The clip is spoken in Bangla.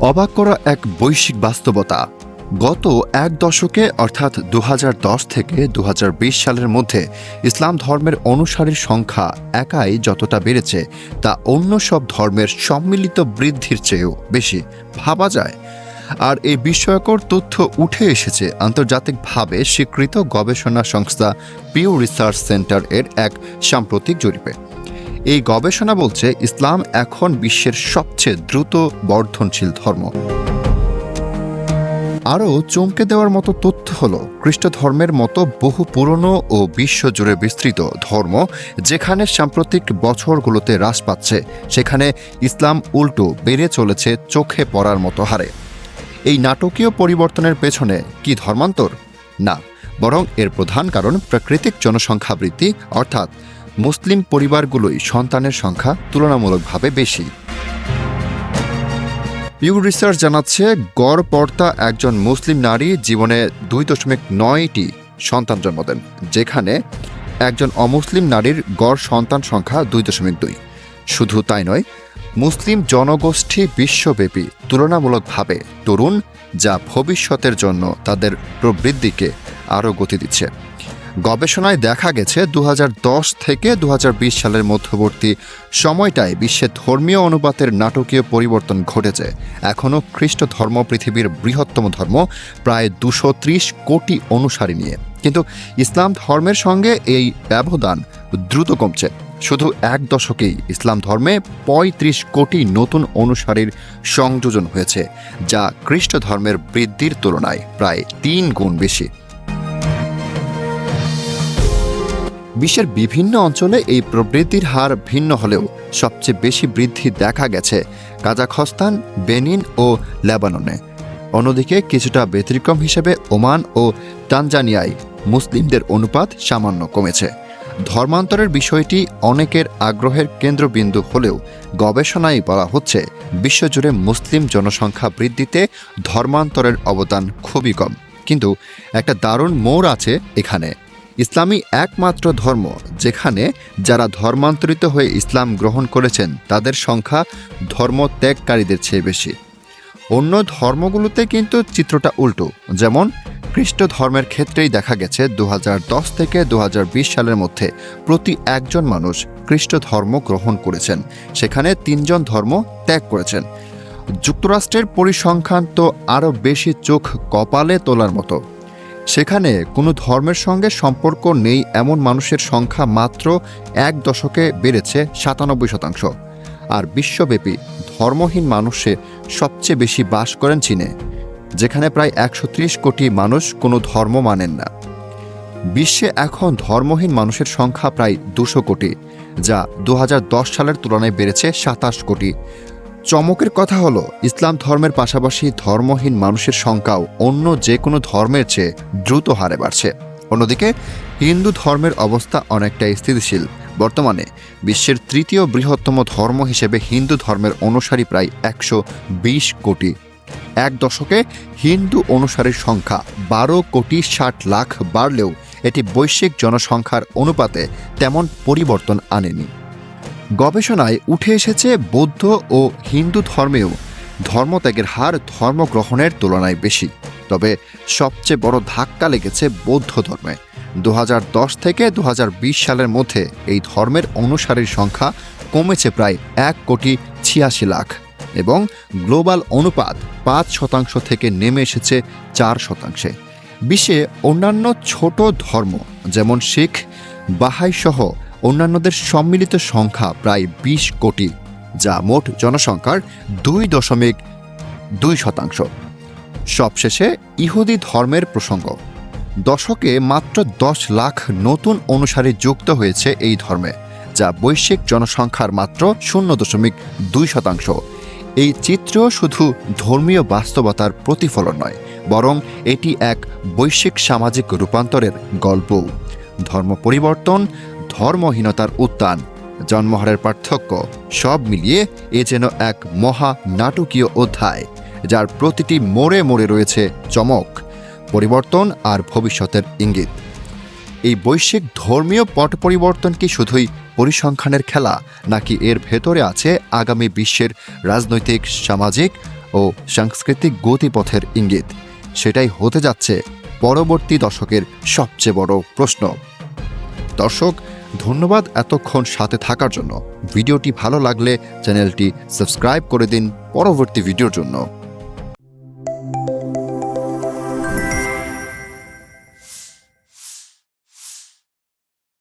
অবাক করা এক বৈশ্বিক বাস্তবতা। গত এক দশকে, অর্থাৎ দু হাজার দশ থেকে দু হাজার বিশ সালের মধ্যে, ইসলাম ধর্মের অনুসারীর সংখ্যা একাই যতটা বেড়েছে, তা অন্য সব ধর্মের সম্মিলিত বৃদ্ধির চেয়েও বেশি, ভাবা যায়। আর এই বিস্ময়কর তথ্য উঠে এসেছে আন্তর্জাতিকভাবে স্বীকৃত গবেষণা সংস্থা পিউ রিসার্চ সেন্টার এর এক সাম্প্রতিক জরিপে। এই গবেষণা বলছে ইসলাম এখন বিশ্বের সবচেয়ে দ্রুত বর্ধনশীল ধর্ম। আরও চমকে দেওয়ার মতো তথ্য হল খ্রিস্ট ধর্মের মতো বহু পুরনো ও বিশ্বজুড়ে বিস্তৃত ধর্ম যেখানে সাম্প্রতিক বছরগুলোতে হ্রাস পাচ্ছে, সেখানে ইসলাম উল্টো বেড়ে চলেছে চোখে পড়ার মতো হারে। এই নাটকীয় পরিবর্তনের পেছনে কি ধর্মান্তর? না, বরং এর প্রধান কারণ প্রাকৃতিক জনসংখ্যা বৃদ্ধি অর্থাৎ মুসলিম পরিবারগুলোই সন্তানের সংখ্যা তুলনামূলকভাবে বেশি। পিউ রিসার্চ জানাচ্ছে গড় পর্তা একজন মুসলিম নারী জীবনে দুই দশমিক নয়টি সন্তান জন্ম দেন, যেখানে একজন অমুসলিম নারীর গড় সন্তান সংখ্যা দুই দশমিক দুই। শুধু তাই নয়, মুসলিম জনগোষ্ঠী বিশ্বব্যাপী তুলনামূলকভাবে তরুণ, যা ভবিষ্যতের জন্য তাদের প্রবৃদ্ধিকে আরও গতি দিচ্ছে। গবেষণায় দেখা গেছে দু হাজার দশ থেকে দু হাজার বিশ সালের মধ্যবর্তী সময়টায় বিশ্বে ধর্মীয় অনুপাতের নাটকীয় পরিবর্তন ঘটেছে। এখনও খ্রিস্ট ধর্ম পৃথিবীর বৃহত্তম ধর্ম, প্রায় দুশো কোটি অনুসারী নিয়ে। কিন্তু ইসলাম ধর্মের সঙ্গে এই ব্যবধান দ্রুত কমছে। শুধু এক দশকেই ইসলাম ধর্মে ৩৫ কোটি নতুন অনুসারীর সংযোজন হয়েছে, যা খ্রিস্ট ধর্মের বৃদ্ধির তুলনায় প্রায় তিন গুণ বেশি। বিশ্বের বিভিন্ন অঞ্চলে এই প্রবৃদ্ধির হার ভিন্ন হলেও সবচেয়ে বেশি বৃদ্ধি দেখা গেছে কাজাখস্তান, বেনিন ও লেবাননে। অন্যদিকে কিছুটা ব্যতিক্রম হিসেবে ওমান ও তানজানিয়ায় মুসলিমদের অনুপাত সামান্য কমেছে। ধর্মান্তরের বিষয়টি অনেকের আগ্রহের কেন্দ্রবিন্দু হলেও গবেষণায় বলা হচ্ছে, বিশ্বজুড়ে মুসলিম জনসংখ্যা বৃদ্ধিতে ধর্মান্তরের অবদান খুবই কম। কিন্তু একটা দারুণ মোড় আছে এখানে। ইসলামই একমাত্র ধর্ম, যেখানে যারা ধর্মান্তরিত হয়ে ইসলাম গ্রহণ করেছেন, তাদের সংখ্যা ধর্ম ত্যাগকারীদের চেয়ে বেশি। অন্য ধর্মগুলোতে কিন্তু চিত্রটা উল্টো, যেমন খ্রিস্ট ধর্মের ক্ষেত্রেই দেখা গেছে দু হাজার দশ থেকে দু হাজার বিশ সালের মধ্যে প্রতি একজন মানুষ খ্রিস্ট ধর্ম গ্রহণ করেছেন, সেখানে তিনজন ধর্ম ত্যাগ করেছেন। যুক্তরাষ্ট্রের পরিসংখ্যান তো আরও বেশি চোখ কপালে তোলার মতো। সেখানে কোনো ধর্মের সঙ্গে সম্পর্ক নেই এমন মানুষের সংখ্যা মাত্র এক দশকে বেড়েছে সাতানব্বই শতাংশ। আর বিশ্বব্যাপী ধর্মহীন মানুষে সবচেয়ে বেশি বাস করেন চীনে, যেখানে প্রায় একশো ত্রিশ কোটি মানুষ কোনো ধর্ম মানেন না। বিশ্বে এখন ধর্মহীন মানুষের সংখ্যা প্রায় দুশো কোটি, যা দু হাজার দশ সালের তুলনায় বেড়েছে সাতাশ কোটি। চমকের কথা হলো, ইসলাম ধর্মের পাশাপাশি ধর্মহীন মানুষের সংখ্যাও অন্য যে কোনো ধর্মের চেয়ে দ্রুত হারে বাড়ছে। অন্যদিকে, হিন্দু ধর্মের অবস্থা অনেকটাই স্থিতিশীল। বর্তমানে বিশ্বের তৃতীয় বৃহত্তম ধর্ম হিসেবে হিন্দু ধর্মের অনুসারী প্রায় একশো বিশ কোটি। এক দশকে হিন্দু অনুসারীর সংখ্যা বারো কোটি ষাট লাখ বাড়লেও এটি বৈশ্বিক জনসংখ্যার অনুপাতে তেমন পরিবর্তন আনেনি। গবেষণায় উঠে এসেছে বৌদ্ধ ও হিন্দু ধর্মেও ধর্মত্যাগের হার ধর্মগ্রহণের তুলনায় বেশি। তবে সবচেয়ে বড় ধাক্কা লেগেছে বৌদ্ধ ধর্মে। দু হাজার দশ থেকে দু হাজার বিশ সালের মধ্যে এই ধর্মের অনুসারীর সংখ্যা কমেছে প্রায় এক কোটি ছিয়াশি লাখ এবং গ্লোবাল অনুপাত পাঁচ শতাংশ থেকে নেমে এসেছে চার শতাংশে। বিশ্বে অন্যান্য ছোট ধর্ম যেমন শিখ, বাহাই সহ অন্যান্যদের সম্মিলিত সংখ্যা প্রায় বিশ কোটি, যা মোট জনসংখ্যার দুই দশমিক দুই শতাংশ। সবশেষে ইহুদি ধর্মের প্রসঙ্গ। দশকে মাত্র দশ লাখ নতুন অনুসারী যুক্ত হয়েছে এই ধর্মে, যা বৈশ্বিক জনসংখ্যার মাত্র শূন্য দশমিক দুই শতাংশ। এই চিত্র শুধু ধর্মীয় বাস্তবতার প্রতিফলন নয়, বরং এটি এক বৈশ্বিক সামাজিক রূপান্তরের গল্প ধর্ম পরিবর্তন ধর্মহীনতার উত্থান জন্মহারের পার্থক্য, সব মিলিয়ে এ যেন এক মহা নাটকীয় অধ্যায়, যার প্রতিটি মোড়ে মোড়ে রয়েছে চমক, পরিবর্তন আর ভবিষ্যতের ইঙ্গিত। এই বৈশ্বিক ধর্মীয় পট পরিবর্তন কি শুধুই পরিসংখ্যানের খেলা, নাকি এর ভেতরে আছে আগামী বিশ্বের রাজনৈতিক, সামাজিক ও সাংস্কৃতিক গতিপথের ইঙ্গিত? সেটাই হতে যাচ্ছে পরবর্তী দশকের সবচেয়ে বড় প্রশ্ন। দর্শক ধন্যবাদ এতক্ষণ সাথে থাকার জন্য। ভিডিওটি ভালো লাগলে চ্যানেলটি সাবস্ক্রাইব করে দিন পরবর্তী ভিডিওর জন্য।